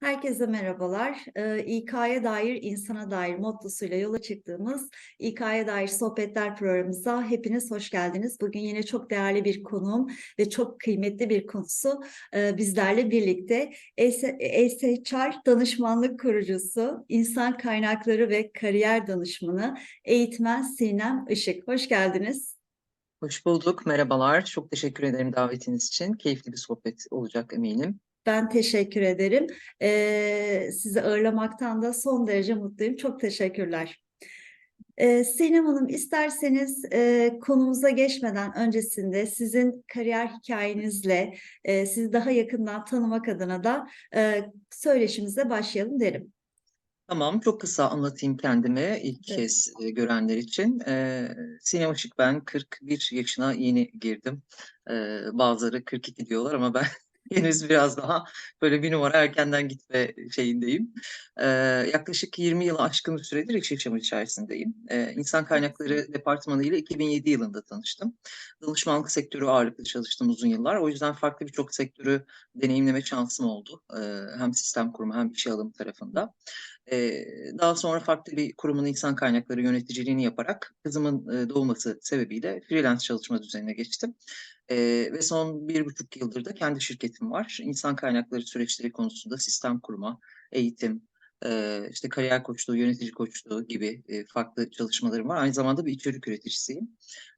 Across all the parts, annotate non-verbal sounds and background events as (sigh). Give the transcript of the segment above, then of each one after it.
Herkese merhabalar. Ee, İK'ya dair, insana dair mottosuyla yola çıktığımız İK'ya dair sohbetler programımıza hepiniz hoş geldiniz. Bugün yine çok değerli bir konuğum ve çok kıymetli bir konusu e, bizlerle birlikte. ESHR danışmanlık kurucusu, insan kaynakları ve kariyer danışmanı, eğitmen Sinem Işık. Hoş geldiniz. Hoş bulduk, merhabalar. Çok teşekkür ederim davetiniz için. Keyifli bir sohbet olacak eminim. Ben teşekkür ederim. Ee, sizi ağırlamaktan da son derece mutluyum. Çok teşekkürler. Ee, Sinem Hanım isterseniz e, konumuza geçmeden öncesinde sizin kariyer hikayenizle e, sizi daha yakından tanımak adına da e, söyleşimize başlayalım derim. Tamam, çok kısa anlatayım kendimi ilk Evet. kez e, görenler için. E, Sinem Işık ben 41 yaşına yeni girdim. E, bazıları 42 diyorlar ama ben henüz biraz daha böyle bir numara erkenden gitme şeyindeyim. E, yaklaşık 20 yılı aşkın bir süredir iş yaşamı içerisindeyim. E, İnsan Kaynakları Departmanı ile 2007 yılında tanıştım. Danışmanlık sektörü ağırlıklı çalıştım uzun yıllar. O yüzden farklı birçok sektörü deneyimleme şansım oldu. E, hem sistem kurma hem işe alım tarafında. Ee, daha sonra farklı bir kurumun insan kaynakları yöneticiliğini yaparak kızımın doğması sebebiyle freelance çalışma düzenine geçtim. Ee, ve son bir buçuk yıldır da kendi şirketim var. İnsan kaynakları süreçleri konusunda sistem kurma, eğitim, e, işte kariyer koçluğu, yönetici koçluğu gibi e, farklı çalışmalarım var. Aynı zamanda bir içerik üreticisiyim.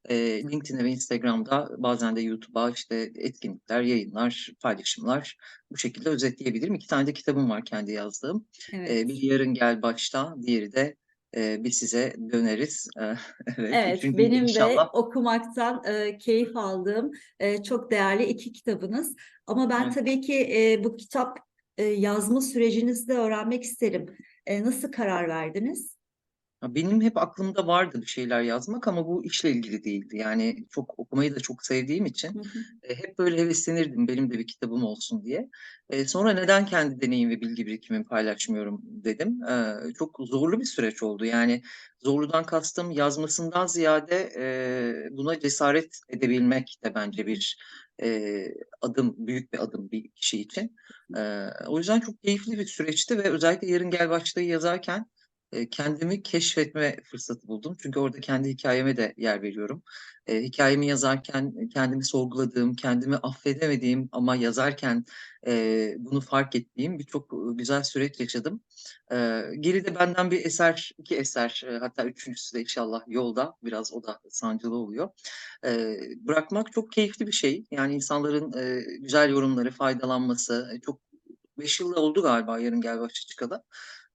E, LinkedIn'e ve Instagram'da bazen de YouTube'a işte etkinlikler, yayınlar, paylaşımlar bu şekilde özetleyebilirim. İki tane de kitabım var kendi yazdığım. Evet. E, bir yarın gel başta, diğeri de e, biz size döneriz. E, (laughs) evet, Evet, de benim de inşallah. okumaktan e, keyif aldığım e, çok değerli iki kitabınız. Ama ben Evet. tabii ki e, bu kitap e, yazma sürecinizde öğrenmek isterim. E, nasıl karar verdiniz? Ya Benim hep aklımda vardı bir şeyler yazmak ama bu işle ilgili değildi. Yani çok okumayı da çok sevdiğim için Hı hı. e, hep böyle heveslenirdim benim de bir kitabım olsun diye. E, sonra neden kendi deneyim ve bilgi birikimimi paylaşmıyorum dedim. E, çok zorlu bir süreç oldu. Yani zorludan kastım yazmasından ziyade e, buna cesaret edebilmek de bence bir e, adım, büyük bir adım bir kişi için. E, o yüzden çok keyifli bir süreçti ve özellikle Yarın Gel Başlayı yazarken kendimi keşfetme fırsatı buldum. Çünkü orada kendi hikayeme de yer veriyorum. E, hikayemi yazarken kendimi sorguladığım, kendimi affedemediğim ama yazarken e, bunu fark ettiğim birçok güzel süreç yaşadım. E, geride benden bir eser, iki eser, e, hatta üçüncüsü de inşallah yolda. Biraz o da sancılı oluyor. E, bırakmak çok keyifli bir şey. Yani insanların e, güzel yorumları, faydalanması. Çok beş yıl oldu galiba yarın gel başa çıkalı.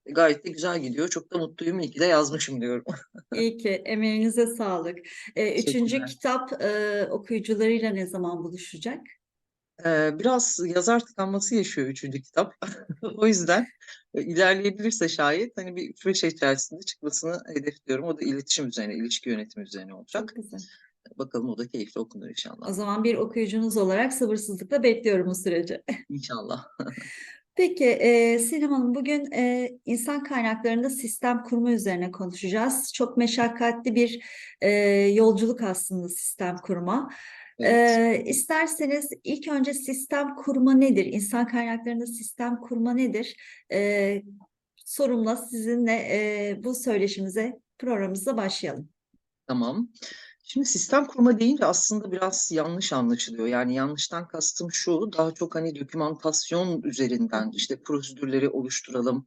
E, Gayet de güzel gidiyor. Çok da mutluyum. İyi ki de yazmışım diyorum. (laughs) İyi ki emeğinize sağlık. E, üçüncü kitap e, okuyucularıyla ne zaman buluşacak? Ee, biraz yazar tıkanması yaşıyor üçüncü kitap. (laughs) O yüzden e, ilerleyebilirse şayet hani bir üç beş ay içerisinde çıkmasını hedefliyorum. O da iletişim üzerine, ilişki yönetimi üzerine Çok olacak. güzel. Bakalım o da keyifli okunur O inşallah. zaman bir okuyucunuz olarak sabırsızlıkla bekliyorum o süreci. İnşallah. (laughs) Peki e, Sinem Hanım bugün e, insan kaynaklarında sistem kurma üzerine konuşacağız. Çok meşakkatli bir e, yolculuk aslında sistem kurma. Evet. E, isterseniz ilk önce sistem kurma nedir? İnsan kaynaklarında sistem kurma nedir? E, sorumla sizinle e, bu söyleşimize programımıza başlayalım. Tamam. Şimdi sistem kurma deyince aslında biraz yanlış anlaşılıyor. Yani yanlıştan kastım şu, daha çok hani dokümantasyon üzerinden işte prosedürleri oluşturalım,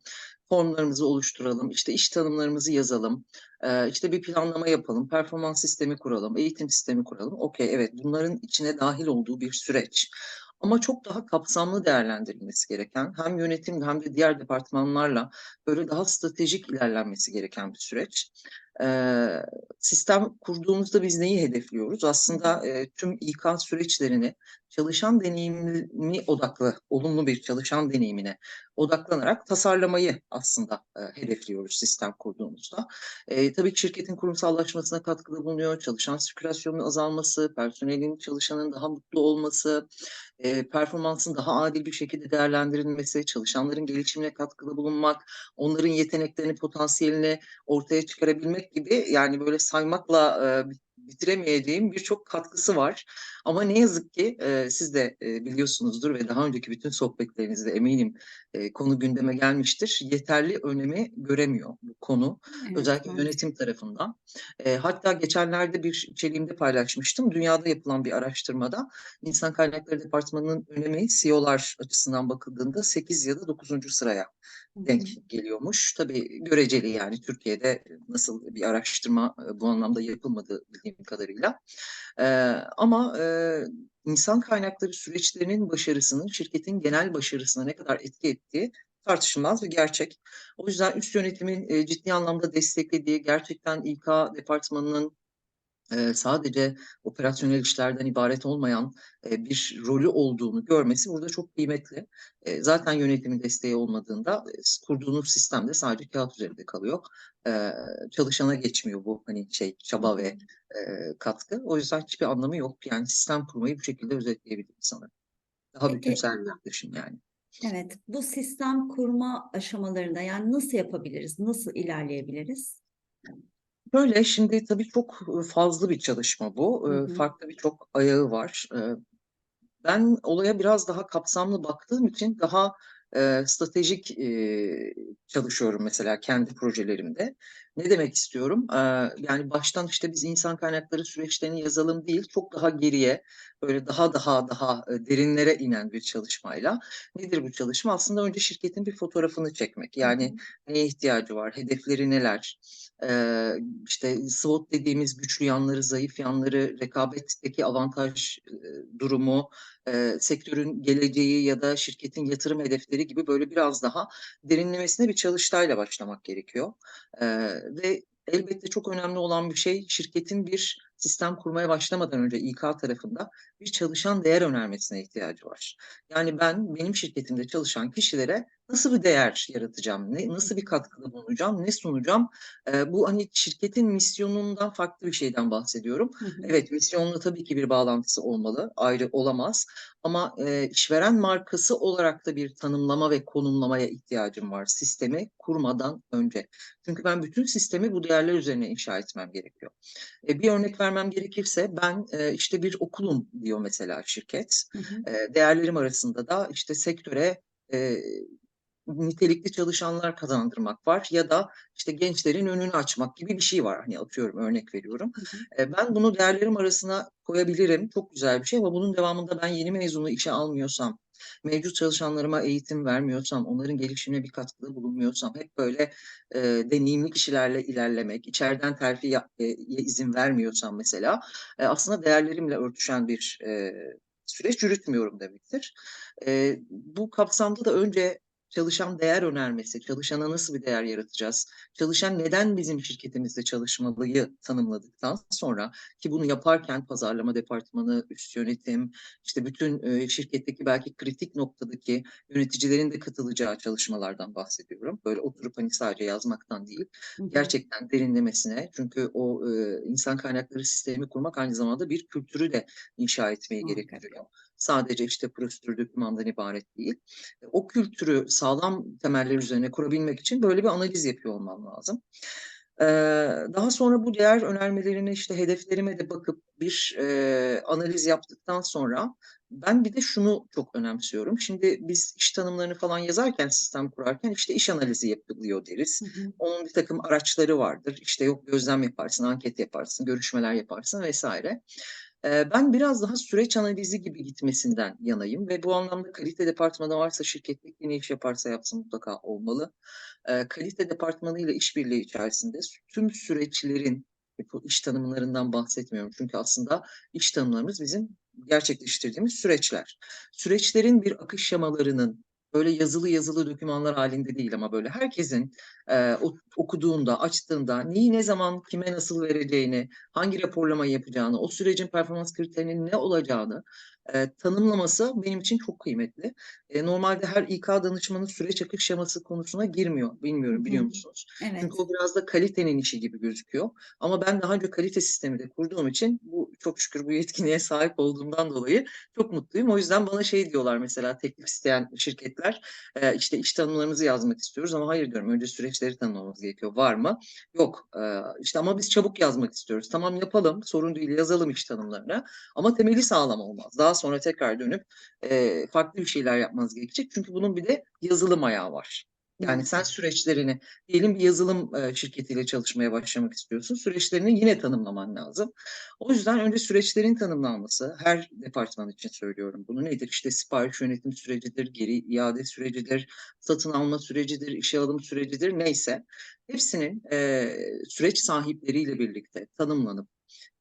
formlarımızı oluşturalım, işte iş tanımlarımızı yazalım, işte bir planlama yapalım, performans sistemi kuralım, eğitim sistemi kuralım. Okey, evet bunların içine dahil olduğu bir süreç. Ama çok daha kapsamlı değerlendirilmesi gereken, hem yönetim hem de diğer departmanlarla böyle daha stratejik ilerlenmesi gereken bir süreç. Sistem kurduğumuzda biz neyi hedefliyoruz? Aslında tüm İK süreçlerini çalışan deneyimi odaklı, olumlu bir çalışan deneyimine odaklanarak tasarlamayı aslında e, hedefliyoruz sistem kurduğumuzda. E, tabii ki şirketin kurumsallaşmasına katkıda bulunuyor, çalışan sirkülasyonun azalması, personelin, çalışanın daha mutlu olması, e, performansın daha adil bir şekilde değerlendirilmesi, çalışanların gelişimine katkıda bulunmak, onların yeteneklerini, potansiyelini ortaya çıkarabilmek gibi yani böyle saymakla e, bitiremeyeceğim birçok katkısı var. Ama ne yazık ki e, siz de e, biliyorsunuzdur ve daha önceki bütün sohbetlerinizde eminim e, konu gündeme gelmiştir. Yeterli önemi göremiyor bu konu. Evet, Özellikle maalesef. yönetim tarafından. E, hatta geçenlerde bir içeriğimde paylaşmıştım. Dünyada yapılan bir araştırmada insan kaynakları departmanının önemi CEO'lar açısından bakıldığında 8 ya da 9. sıraya denk geliyormuş. Tabii göreceli yani Türkiye'de nasıl bir araştırma e, bu anlamda yapılmadı bildiğim kadarıyla. E, ama e, insan kaynakları süreçlerinin başarısının şirketin genel başarısına ne kadar etki ettiği tartışılmaz bir gerçek. O yüzden üst yönetimin e, ciddi anlamda desteklediği, gerçekten İK departmanının e, sadece operasyonel işlerden ibaret olmayan e, bir rolü olduğunu görmesi burada çok kıymetli. E, zaten yönetimin desteği olmadığında e, kurduğunuz sistem de sadece kağıt üzerinde kalıyor. E, çalışana geçmiyor bu hani şey çaba ve e, katkı. O yüzden hiçbir anlamı yok. Yani sistem kurmayı bu şekilde özetleyebilirim sanırım. Daha bütünsel bir yaklaşım yani. evet, bu sistem kurma aşamalarında yani nasıl yapabiliriz, nasıl ilerleyebiliriz? Böyle şimdi tabii çok e, fazla bir çalışma bu. Hı E, hı. farklı birçok ayağı var. E, Ben olaya biraz daha kapsamlı baktığım için daha stratejik çalışıyorum mesela kendi projelerimde. Ne demek istiyorum? Yani baştan işte biz insan kaynakları süreçlerini yazalım değil, çok daha geriye, böyle daha daha daha e, derinlere inen bir çalışmayla. Nedir bu çalışma? Aslında önce şirketin bir fotoğrafını çekmek. Yani neye ihtiyacı var, hedefleri neler? E, işte SWOT dediğimiz güçlü yanları, zayıf yanları, rekabetteki avantaj e, durumu, e, sektörün geleceği ya da şirketin yatırım hedefleri gibi böyle biraz daha derinlemesine bir çalıştayla başlamak gerekiyor. Ve elbette çok önemli olan bir şey şirketin bir sistem kurmaya başlamadan önce İK tarafında bir çalışan değer önermesine ihtiyacı var. Yani ben benim şirketimde çalışan kişilere nasıl bir değer yaratacağım, ne, nasıl bir katkıda bulunacağım, ne sunacağım? E, bu hani şirketin misyonundan farklı bir şeyden bahsediyorum. Hı hı. Evet, misyonla tabii ki bir bağlantısı olmalı, ayrı olamaz. Ama e, işveren markası olarak da bir tanımlama ve konumlamaya ihtiyacım var sistemi kurmadan önce. Çünkü ben bütün sistemi bu değerler üzerine inşa etmem gerekiyor. E, bir örnek vermem gerekirse ben e, işte bir okulum diyor mesela şirket. Hı hı. E, değerlerim arasında da işte sektöre e, nitelikli çalışanlar kazandırmak var ya da işte gençlerin önünü açmak gibi bir şey var. Hani atıyorum örnek veriyorum. Hı hı. E, ben bunu değerlerim arasına koyabilirim. Çok güzel bir şey ama bunun devamında ben yeni mezunu işe almıyorsam, mevcut çalışanlarıma eğitim vermiyorsam, onların gelişimine bir katkıda bulunmuyorsam, hep böyle e, deneyimli kişilerle ilerlemek, içeriden terfi yap- e, izin vermiyorsam mesela e, aslında değerlerimle örtüşen bir e, süreç yürütmüyorum demektir. E, bu kapsamda da önce çalışan değer önermesi, çalışana nasıl bir değer yaratacağız, çalışan neden bizim şirketimizde çalışmalıyı tanımladıktan sonra ki bunu yaparken pazarlama departmanı, üst yönetim, işte bütün e, şirketteki belki kritik noktadaki yöneticilerin de katılacağı çalışmalardan bahsediyorum. Böyle oturup hani sadece yazmaktan değil, gerçekten derinlemesine çünkü o e, insan kaynakları sistemi kurmak aynı zamanda bir kültürü de inşa etmeyi gerektiriyor. Sadece işte prosedür dokümandan ibaret değil. O kültürü sağlam temeller üzerine kurabilmek için böyle bir analiz yapıyor olmam lazım. Ee, daha sonra bu değer önermelerine işte hedeflerime de bakıp bir e, analiz yaptıktan sonra ben bir de şunu çok önemsiyorum. Şimdi biz iş tanımlarını falan yazarken, sistem kurarken işte iş analizi yapılıyor deriz. Hı hı. Onun bir takım araçları vardır. İşte yok gözlem yaparsın, anket yaparsın, görüşmeler yaparsın vesaire. Ben biraz daha süreç analizi gibi gitmesinden yanayım ve bu anlamda kalite departmanı varsa şirkette ne iş yaparsa yapsın mutlaka olmalı. Kalite departmanı ile işbirliği içerisinde tüm süreçlerin iş tanımlarından bahsetmiyorum. Çünkü aslında iş tanımlarımız bizim gerçekleştirdiğimiz süreçler. Süreçlerin bir akış şemalarının böyle yazılı yazılı dokümanlar halinde değil ama böyle herkesin e, okuduğunda, açtığında neyi ne zaman kime nasıl vereceğini, hangi raporlamayı yapacağını, o sürecin performans kriterinin ne olacağını Eee, tanımlaması benim için çok kıymetli. Eee, normalde her İK danışmanı süreç akış şeması konusuna girmiyor. Bilmiyorum, biliyor hı. musunuz? Evet. Çünkü o biraz da kalitenin işi gibi gözüküyor. Ama ben daha önce kalite sistemi de kurduğum için bu çok şükür bu yetkinliğe sahip olduğumdan dolayı çok mutluyum. O yüzden bana şey diyorlar mesela teklif isteyen şirketler, eee, işte iş tanımlarımızı yazmak istiyoruz ama hayır diyorum önce süreçleri tanımlamamız gerekiyor. Var mı? Yok. Eee, işte ama biz çabuk yazmak istiyoruz. Tamam yapalım, sorun değil yazalım iş tanımlarını ama temeli sağlam olmaz. Daha sonra tekrar dönüp eee, farklı bir şeyler yapmanız gerekecek. Çünkü bunun bir de yazılım ayağı var. Yani sen süreçlerini diyelim bir yazılım şirketiyle çalışmaya başlamak istiyorsun. Süreçlerini yine tanımlaman lazım. O yüzden önce süreçlerin tanımlanması, her departman için söylüyorum bunu. Nedir? İşte sipariş yönetim sürecidir, geri iade sürecidir, satın alma sürecidir, işe alım sürecidir neyse. Hepsinin eee, süreç sahipleriyle birlikte tanımlanıp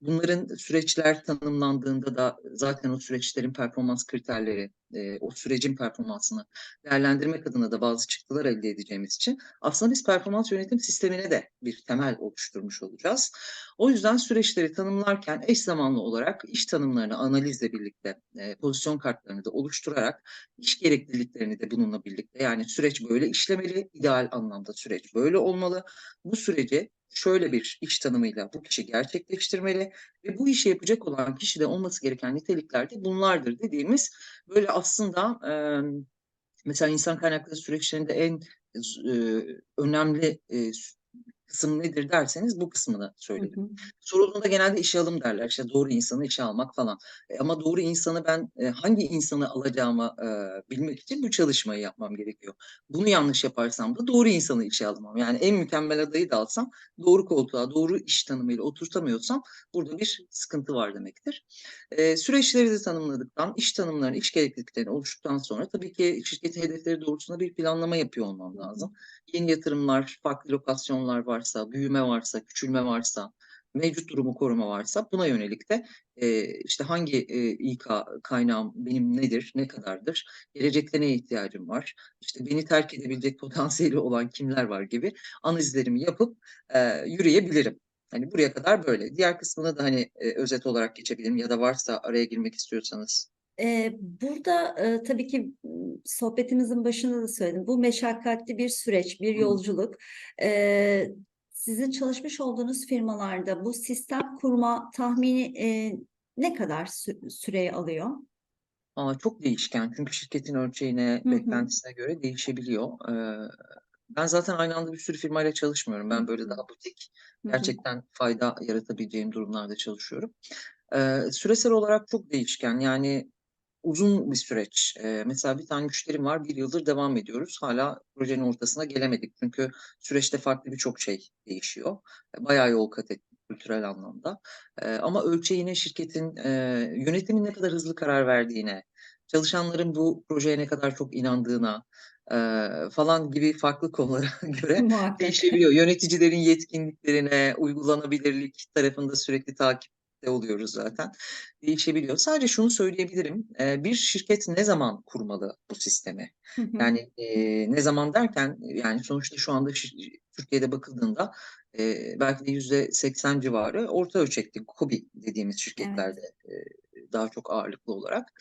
Bunların süreçler tanımlandığında da zaten o süreçlerin performans kriterleri, eee, o sürecin performansını değerlendirmek adına da bazı çıktılar elde edeceğimiz için aslında biz performans yönetim sistemine de bir temel oluşturmuş olacağız. O yüzden süreçleri tanımlarken eş zamanlı olarak iş tanımlarını analizle birlikte, eee, pozisyon kartlarını da oluşturarak iş gerekliliklerini de bununla birlikte yani süreç böyle işlemeli, ideal anlamda süreç böyle olmalı. Bu süreci şöyle bir iş tanımıyla bu kişi gerçekleştirmeli ve bu işi yapacak olan kişide olması gereken nitelikler de bunlardır dediğimiz böyle aslında emm, mesela insan kaynakları süreçlerinde en z eee, önemli, s kısım nedir derseniz bu kısmını Hı söylerim. hı. Sorulduğunda genelde işe alım derler. İşte doğru insanı işe almak falan. E, ama doğru insanı ben, eee, hangi insanı alacağımı, eee, bilmek için bu çalışmayı yapmam gerekiyor. Bunu yanlış yaparsam da doğru insanı işe alamam. Yani en mükemmel adayı da alsam doğru koltuğa, doğru iş tanımıyla oturtamıyorsam burada bir sıkıntı var demektir. Eee, süreçleri de tanımladıktan, iş tanımlarını, iş gerekliliklerini oluştuktan sonra tabii ki şirketin hedefleri doğrultusunda bir planlama yapıyor olmam Hı hı. Yeni yatırımlar, farklı lokasyonlar varsa, büyüme varsa, küçülme varsa, mevcut durumu koruma varsa buna yönelik de eee, işte hangi eee, İK kaynağım benim nedir, ne kadardır, gelecekte neye ihtiyacım var, işte beni terk edebilecek (laughs) potansiyeli olan kimler var gibi analizlerimi yapıp eee, yürüyebilirim. Hani buraya kadar böyle. Diğer kısmına da hani eee, özet olarak geçebilirim ya da varsa araya girmek istiyorsanız. Burada, tabii ki, sohbetimizin başında da söyledim. Bu meşakkatli bir süreç, bir yolculuk. Sizin çalışmış olduğunuz firmalarda bu sistem kurma tahmini, ne kadar sü süreyi alıyor? Aa, çok değişken çünkü şirketin ölçeğine, Hı hı. beklentisine göre değişebiliyor. Eee, ben zaten aynı anda bir sürü firmayla çalışmıyorum. Ben böyle daha butik, gerçekten fayda yaratabileceğim durumlarda çalışıyorum. Eee, süresel olarak çok değişken. Yani uzun bir süreç. Eee, mesela bir tane müşterim var, 1 yıldır devam ediyoruz. Hâlâ projenin ortasına gelemedik. Çünkü süreçte farklı birçok şey değişiyor. Eee, bayağı yol kat ettik kültürel anlamda. Eee, ama ölçeğine şirketin, eee, yönetimin ne kadar hızlı karar verdiğine, çalışanların bu projeye ne kadar çok inandığına, eee, falan gibi farklı konulara (laughs) göre Muhakkak. değişebiliyor. Yöneticilerin yetkinliklerine, uygulanabilirlik tarafında sürekli takipte oluyoruz zaten. Değişebiliyor. Sadece şunu söyleyebilirim, bir şirket ne zaman kurmalı bu sistemi? Yani, ne zaman derken, yani sonuçta şu anda Türkiye'de bakıldığında, eee, belki de %80 civarı orta ölçekli KOBİ dediğimiz Evet. şirketlerde, eee, daha çok ağırlıklı olarak.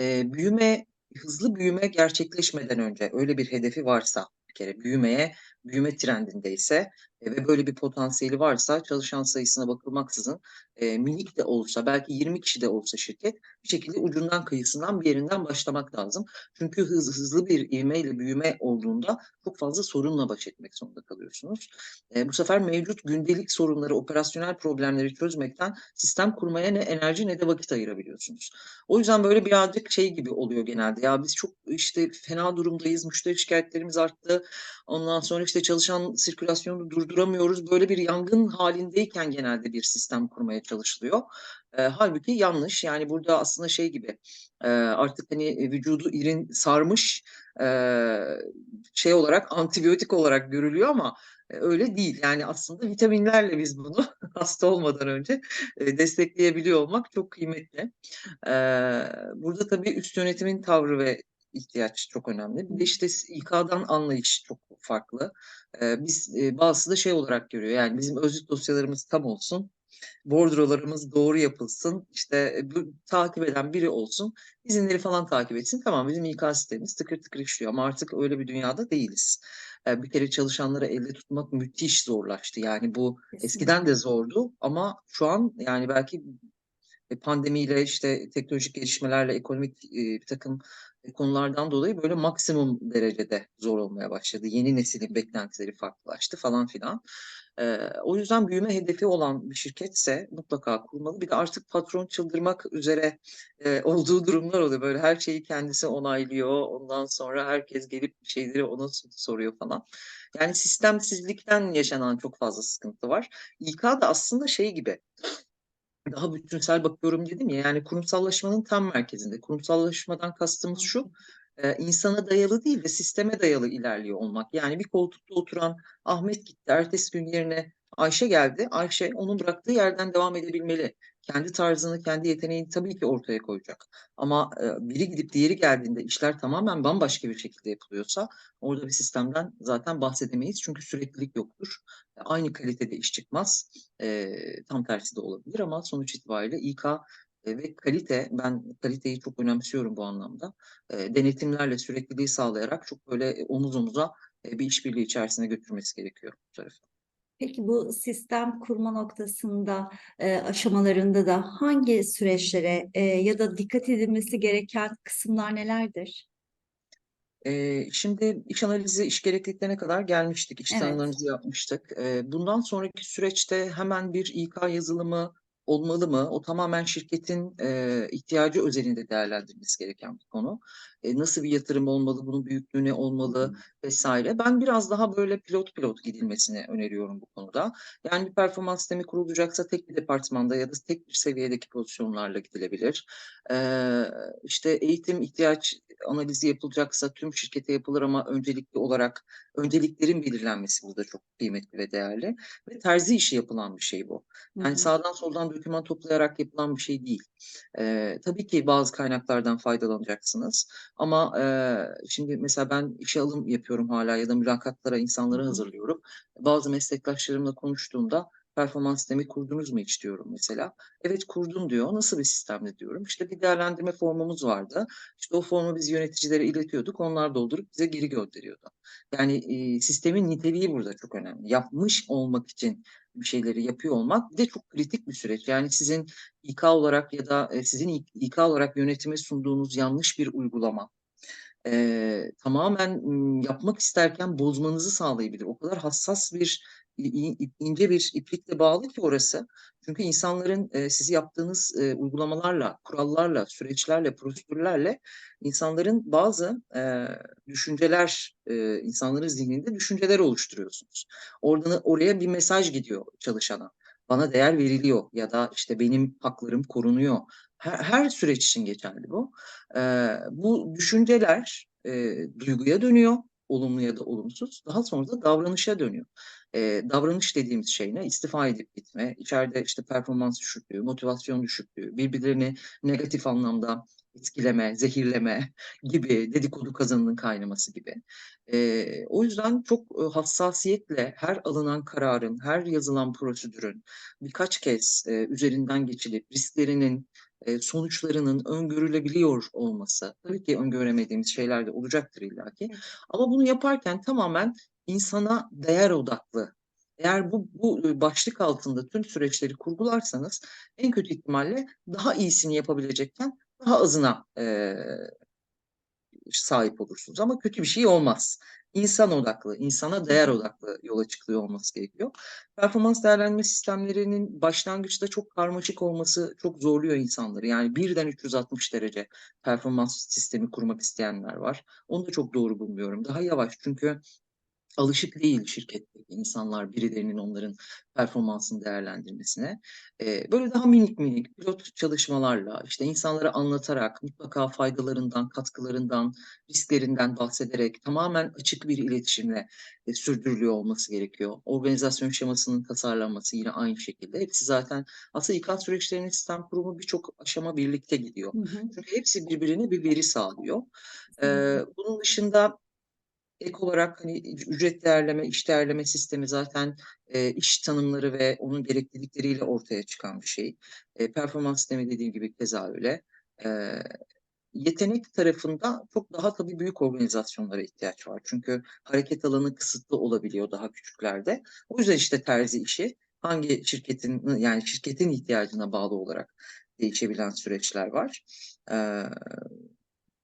Eee, büyüme, hızlı büyüme gerçekleşmeden önce öyle bir hedefi varsa bir kere büyümeye, büyüme trendindeyse, eee, ve böyle bir potansiyeli varsa çalışan sayısına bakılmaksızın, eee, minik de olsa belki 20 kişi de olsa şirket bir şekilde ucundan kıyısından bir yerinden başlamak lazım. Çünkü hız hızlı bir ivmeyle büyüme olduğunda çok fazla sorunla baş etmek zorunda kalıyorsunuz. Eee, bu sefer mevcut gündelik sorunları, operasyonel problemleri çözmekten sistem kurmaya ne enerji ne de vakit ayırabiliyorsunuz. O yüzden böyle birazcık şey gibi oluyor genelde, ya biz çok işte fena durumdayız, müşteri şikâyetlerimiz arttı, ondan sonra işte çalışan sirkülasyonu durduramıyoruz. Böyle bir yangın hâlindeyken genelde bir sistem kurmaya çalışılıyor. Eee, hâlbuki yanlış. Yani burada aslında şey gibi, eee, artık hani, vücudu irin sarmış, eee, şey olarak, antibiyotik olarak görülüyor ama, eee, öyle değil. Yani aslında vitaminlerle biz bunu (laughs) hasta olmadan önce, eee, destekleyebiliyor olmak çok kıymetli. Eee, burada tabii üst yönetimin tavrı ve ihtiyaç çok önemli. Bir de işte İK'dan anlayış çok farklı. Eee, biz, eee, bazısı da şey olarak görüyor, yani bizim özlük dosyalarımız tam olsun, bordrolarımız doğru yapılsın, işte bu takip eden biri olsun, izinleri falan takip etsin. Tamam bizim İK sistemimiz tıkır tıkır işliyor ama artık öyle bir dünyada değiliz. Eee, bir kere çalışanları elde tutmak müthiş zorlaştı. Yani bu eskiden de zordu ama şu an yani belki e, pandemiyle işte teknolojik gelişmelerle ekonomik e, bir takım e, konulardan dolayı böyle maksimum derecede zor olmaya başladı. Yeni neslin beklentileri farklılaştı falan filan. Eee, o yüzden büyüme hedefi olan bir şirketse mutlaka kurmalı. Bir de artık patron çıldırmak üzere eee, olduğu durumlar oluyor. Böyle her şeyi kendisi onaylıyor. Ondan sonra herkes gelip şeyleri ona soruyor falan. Yani sistemsizlikten yaşanan çok fazla sıkıntı var. İK da aslında şey gibi daha bütünsel bakıyorum dedim ya, yani kurumsallaşmanın tam merkezinde. Kurumsallaşmadan kastımız şu, eee, insana dayalı değil de sisteme dayalı ilerliyor olmak. Yani bir koltukta oturan Ahmet gitti, ertesi gün yerine Ayşe geldi. Ayşe onun bıraktığı yerden devam edebilmeli. Kendi tarzını, kendi yeteneğini tabii ki ortaya koyacak. Ama biri gidip diğeri geldiğinde işler tamamen bambaşka bir şekilde yapılıyorsa orada bir sistemden zaten bahsedemeyiz. Çünkü süreklilik yoktur. Aynı kalitede iş çıkmaz. Tam tersi de olabilir ama sonuç itibariyle İK eee, ve kalite, ben kaliteyi çok önemsiyorum bu anlamda. Denetimlerle sürekliliği sağlayarak çok böyle e, omuz omuza bir işbirliği içerisine götürmesi gerekiyor bu tarafı. Peki bu sistem kurma noktasında e, aşamalarında da hangi süreçlere e, ya da dikkat edilmesi gereken kısımlar nelerdir? Eee, şimdi iş analizi, iş gerekliliklerine kadar gelmiştik. İş Evet. tanımlarımızı yapmıştık. Eee, bundan sonraki süreçte hemen bir İK yazılımı olmalı mı? O tamamen şirketin eee, ihtiyacı özelinde değerlendirilmesi gereken bir konu. Eee, nasıl bir yatırım olmalı, bunun büyüklüğü ne olmalı vesaire. Ben biraz daha böyle pilot pilot gidilmesini öneriyorum bu konuda. Yani bir performans sistemi kurulacaksa tek bir departmanda ya da tek bir seviyedeki pozisyonlarla gidilebilir. Eee, işte eğitim ihtiyaç analizi yapılacaksa tüm şirkete yapılır ama öncelikli olarak önceliklerin belirlenmesi burada çok kıymetli ve değerli ve terzi işi yapılan bir şey bu. Yani hı. sağdan soldan doküman toplayarak yapılan bir şey değil. Eee, tabii ki bazı kaynaklardan faydalanacaksınız ama eee, şimdi mesela ben işe alım yapıyorum hala ya da mülakatlara insanları hazırlıyorum. Bazı meslektaşlarımla konuştuğumda performans sistemi kurdunuz mu hiç diyorum mesela. Evet kurdum diyor. Nasıl bir sistemde diyorum. İşte bir değerlendirme formumuz vardı. İşte o formu biz yöneticilere iletiyorduk. Onlar doldurup bize geri gönderiyordu. Yani e, sistemin niteliği burada çok önemli. Yapmış olmak için bir şeyleri yapıyor olmak bir de çok kritik bir süreç. Yani sizin İK olarak ya da e, sizin İK olarak yönetime sunduğunuz yanlış bir uygulama eee, tamamen yapmak isterken bozmanızı sağlayabilir. O kadar hassas bir ince bir iplikle bağlı ki orası. Çünkü insanların e, sizi yaptığınız e, uygulamalarla, kurallarla, süreçlerle, prosedürlerle insanların bazı e, düşünceler, e, insanların zihninde düşünceler oluşturuyorsunuz. Oradan oraya bir mesaj gidiyor çalışana. Bana değer veriliyor ya da işte benim haklarım korunuyor. Her, her süreç için geçerli bu. Eee, bu düşünceler eee, duyguya dönüyor, olumlu ya da olumsuz. Daha sonra da davranışa dönüyor. Eee, davranış dediğimiz şey ne? İstifa edip gitme, içeride işte performans düşüklüğü, motivasyon düşüklüğü, birbirlerini negatif anlamda etkileme, zehirleme (laughs) gibi, dedikodu kazanının kaynaması gibi. Eee, o yüzden çok e, hassasiyetle her alınan kararın, her yazılan prosedürün birkaç kez e, üzerinden geçilip risklerinin eee, sonuçlarının öngörülebiliyor olması, tabii ki öngöremediğimiz şeyler de olacaktır illaki ama bunu yaparken tamamen insana değer odaklı. Eğer bu bu, ııı, başlık altında tüm süreçleri kurgularsanız en kötü ihtimalle daha iyisini yapabilecekken daha azına, eee, sahip olursunuz ama kötü bir şey olmaz. İnsan odaklı, insana değer odaklı yola çıkılıyor olması gerekiyor. Performans değerlendirme sistemlerinin başlangıçta çok karmaşık olması çok zorluyor insanları. Yani birden 360 derece performans sistemi kurmak isteyenler var. Onu da çok doğru bulmuyorum. Daha yavaş çünkü alışık değil şirketteki insanlar birilerinin onların performansını değerlendirmesine. Eee, böyle daha minik minik pilot çalışmalarla, işte, insanlara anlatarak, mutlaka faydalarından, katkılarından, risklerinden bahsederek tamamen açık bir iletişimle, eee, sürdürülüyor olması gerekiyor. Organizasyon şemasının tasarlanması yine aynı şekilde. Hepsi zaten aslında İK süreçlerinin sistem kurumu birçok aşama birlikte gidiyor. Hı hı. Çünkü hepsi birbirine bir veri sağlıyor. Eee, bunun dışında Ek olarak hani ücret değerleme, iş değerleme sistemi zaten e, iş tanımları ve onun gereklilikleriyle ortaya çıkan bir şey. E, performans sistemi dediğim gibi keza öyle. E, yetenek tarafında çok daha tabii büyük organizasyonlara ihtiyaç var. Çünkü hareket alanı kısıtlı olabiliyor daha küçüklerde. O yüzden işte terzi işi hangi şirketin yani şirketin ihtiyacına bağlı olarak değişebilen süreçler var. Ee,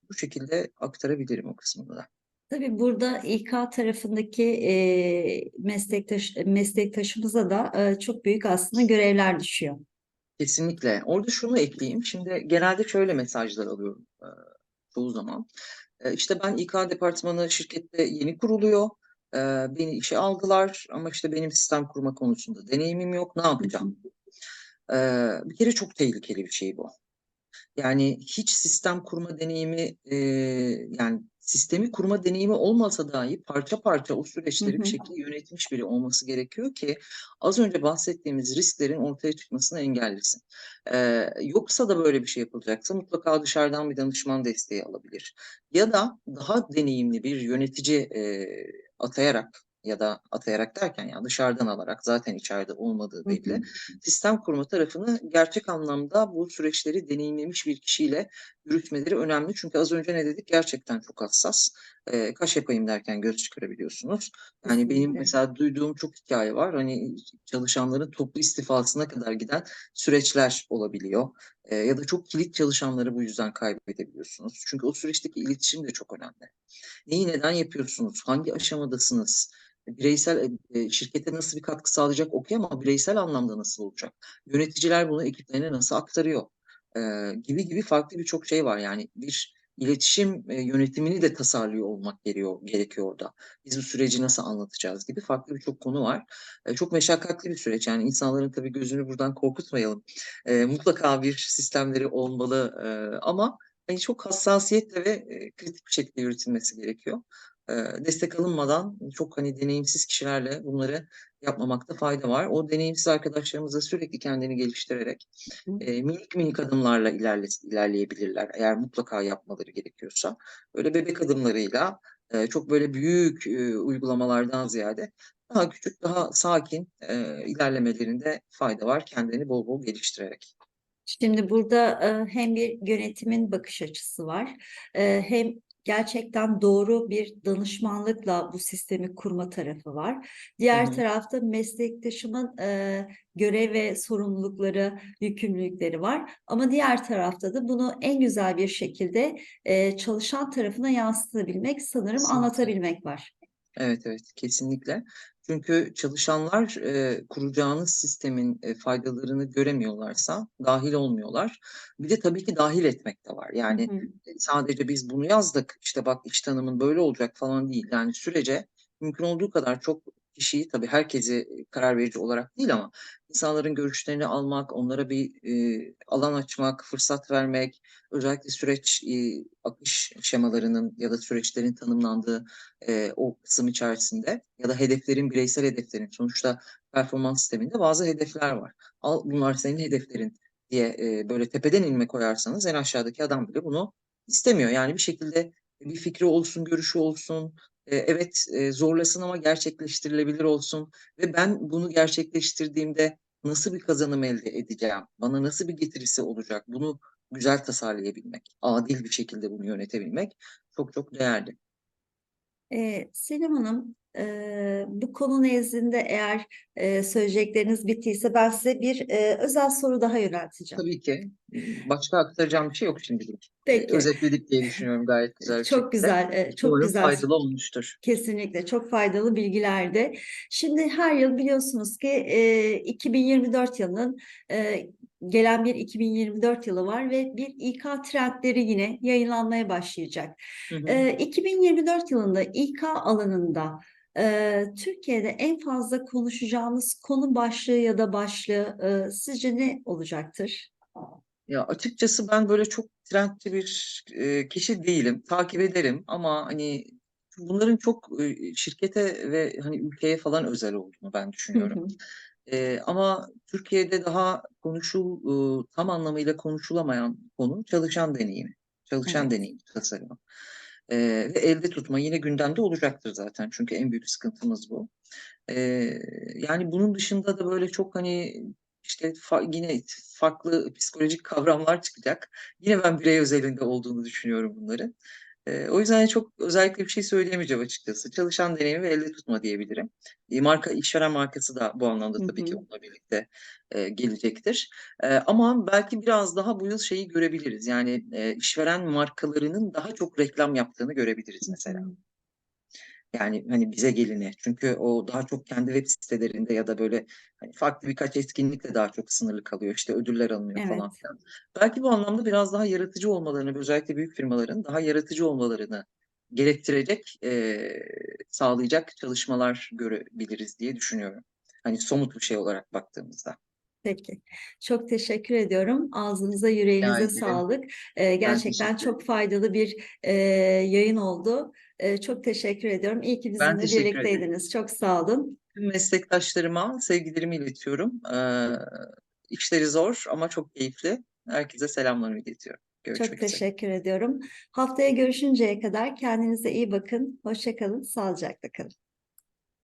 bu şekilde aktarabilirim o kısmını da. Tabii burada İK tarafındaki e, meslektaş meslektaşımıza da e, çok büyük aslında görevler düşüyor. Kesinlikle. Orada şunu ekleyeyim. Şimdi genelde şöyle mesajlar alıyorum e, çoğu zaman. E, işte ben İK departmanı şirkette yeni kuruluyor. E, beni işe aldılar ama işte benim sistem kurma konusunda deneyimim yok. Ne yapacağım? E, bir kere çok tehlikeli bir şey bu. Yani hiç sistem kurma deneyimi e, yani sistemi kurma deneyimi olmasa dahi parça parça o süreçleri bir şekilde yönetmiş biri olması gerekiyor ki az önce bahsettiğimiz risklerin ortaya çıkmasını engellesin. Ee, yoksa da böyle bir şey yapılacaksa mutlaka dışarıdan bir danışman desteği alabilir. Ya da daha deneyimli bir yönetici e, atayarak ya da atayarak derken yani dışarıdan alarak zaten içeride olmadığı Hı belli. hı. Sistem kurma tarafını gerçek anlamda bu süreçleri deneyimlemiş bir kişiyle yürütmeleri önemli. Çünkü az önce ne dedik? Gerçekten çok hassas. Ee, kaş yapayım derken göz çıkarabiliyorsunuz. Yani benim mesela duyduğum çok hikaye var. Hani çalışanların toplu istifasına kadar giden süreçler olabiliyor. Ee, ya da çok kilit çalışanları bu yüzden kaybedebiliyorsunuz. Çünkü o süreçteki iletişim de çok önemli. Neyi neden yapıyorsunuz? Hangi aşamadasınız? Bireysel e, şirkete nasıl bir katkı sağlayacak okey ama bireysel anlamda nasıl olacak? Yöneticiler bunu ekiplerine nasıl aktarıyor? Ee, gibi gibi farklı birçok şey var. Yani bir iletişim e, yönetimini de tasarlıyor olmak gerekiyor, gerekiyor orada. Biz bu süreci nasıl anlatacağız gibi farklı birçok konu var. E, çok meşakkatli bir süreç. Yani insanların tabii gözünü buradan korkutmayalım. E, mutlaka bir sistemleri olmalı e, ama hani çok hassasiyetle ve e, kritik bir şekilde yürütülmesi gerekiyor. E, destek alınmadan çok hani deneyimsiz kişilerle bunları yapmamakta fayda var. O deneyimsiz arkadaşlarımız da sürekli kendini geliştirerek e, minik minik adımlarla ilerle, ilerleyebilirler. Eğer mutlaka yapmaları gerekiyorsa. Böyle bebek adımlarıyla e, çok böyle büyük e, uygulamalardan ziyade daha küçük, daha sakin e, ilerlemelerinde fayda var. Kendini bol bol geliştirerek. Şimdi burada hem bir yönetimin bakış açısı var, hem gerçekten doğru bir danışmanlıkla bu sistemi kurma tarafı var. Diğer Hı hı. tarafta meslektaşımın e, görev ve sorumlulukları, yükümlülükleri var. Ama diğer tarafta da bunu en güzel bir şekilde e, çalışan tarafına yansıtabilmek, sanırım Kesinlikle. anlatabilmek var. Evet evet kesinlikle. Çünkü çalışanlar e, kuracağınız sistemin e, faydalarını göremiyorlarsa dahil olmuyorlar. Bir de tabii ki dahil etmek de var. Yani hı. e, sadece biz bunu yazdık işte bak iş tanımın böyle olacak falan değil. Yani sürece mümkün olduğu kadar çok kişiyi tabii herkesi karar verici olarak değil ama insanların görüşlerini almak, onlara bir e, alan açmak, fırsat vermek, özellikle süreç e, akış şemalarının ya da süreçlerin tanımlandığı e, o kısım içerisinde ya da hedeflerin, bireysel hedeflerin sonuçta performans sisteminde bazı hedefler var. Al bunlar senin hedeflerin diye e, böyle tepeden inme koyarsanız en aşağıdaki adam bile bunu istemiyor. Yani bir şekilde bir fikri olsun, görüşü olsun, evet zorlasın ama gerçekleştirilebilir olsun ve ben bunu gerçekleştirdiğimde nasıl bir kazanım elde edeceğim, bana nasıl bir getirisi olacak, bunu güzel tasarlayabilmek, adil bir şekilde bunu yönetebilmek çok çok değerli. Ee, Selim Hanım, e, bu konu nezdinde eğer e, söyleyecekleriniz bittiyse ben size bir e, özel soru daha yönelteceğim. Tabii ki. Başka aktaracağım bir şey yok şimdilik. Peki. Özetledik diye düşünüyorum gayet güzel (laughs) Çok güzel, e, çok Umarım güzel. faydalı olmuştur. Kesinlikle çok faydalı bilgilerdi. Şimdi her yıl biliyorsunuz ki e, 2024 yılının e, gelen bir 2024 yılı var ve bir İK trendleri yine yayınlanmaya başlayacak. Hı hı. E, 2024 yılında İK alanında e, Türkiye'de en fazla konuşacağımız konu başlığı ya da başlığı e, sizce ne olacaktır? Ya açıkçası ben böyle çok trendli bir e, kişi değilim. Takip ederim ama hani bunların çok şirkete ve hani ülkeye falan özel olduğunu ben Hı düşünüyorum. hı. E, ama Türkiye'de daha konuşul e, tam anlamıyla konuşulamayan konu çalışan deneyimi, çalışan Evet. deneyim tasarımı. Eee, ve elde tutma yine gündemde olacaktır zaten çünkü en büyük sıkıntımız bu. Eee, yani bunun dışında da böyle çok hani işte fa yine farklı psikolojik kavramlar çıkacak. Yine ben birey özelinde olduğunu düşünüyorum bunların. Eee, o yüzden çok özellikle bir şey söyleyemeyeceğim açıkçası. Çalışan deneyimi ve elde tutma diyebilirim. İii, marka işveren markası da bu anlamda tabii ki hı. onunla birlikte, eee, gelecektir. Eee, ama belki biraz daha bu yıl şeyi görebiliriz, yani, eee, işveren markalarının daha çok reklam yaptığını görebiliriz mesela. hı. Yani, hani, bize gelini. Çünkü o daha çok kendi web sitelerinde ya da böyle, hani, farklı birkaç etkinlikle daha çok sınırlı kalıyor. İşte ödüller alınıyor falan Evet. filan. Belki bu anlamda biraz daha yaratıcı olmalarını özellikle büyük firmaların daha yaratıcı olmalarını gerektirecek, eee, sağlayacak çalışmalar görebiliriz diye düşünüyorum. Hani, somut bir şey olarak baktığımızda. Peki. Çok teşekkür ediyorum. Ağzınıza, yüreğinize sağlık. Ben gerçekten çok faydalı bir, eee, yayın oldu. Eee, çok teşekkür ediyorum. İyi ki bizimle teşekkür ederim. birlikteydiniz. Çok sağ olun. Tüm meslektaşlarıma sevgilerimi iletiyorum. Eee, işleri zor ama çok keyifli. Herkese selamlarımı iletiyorum. Çok Görüşmek üzere. teşekkür ediyorum. Haftaya görüşünceye kadar kendinize iyi bakın. Hoşça kalın, sağlıcakla kalın.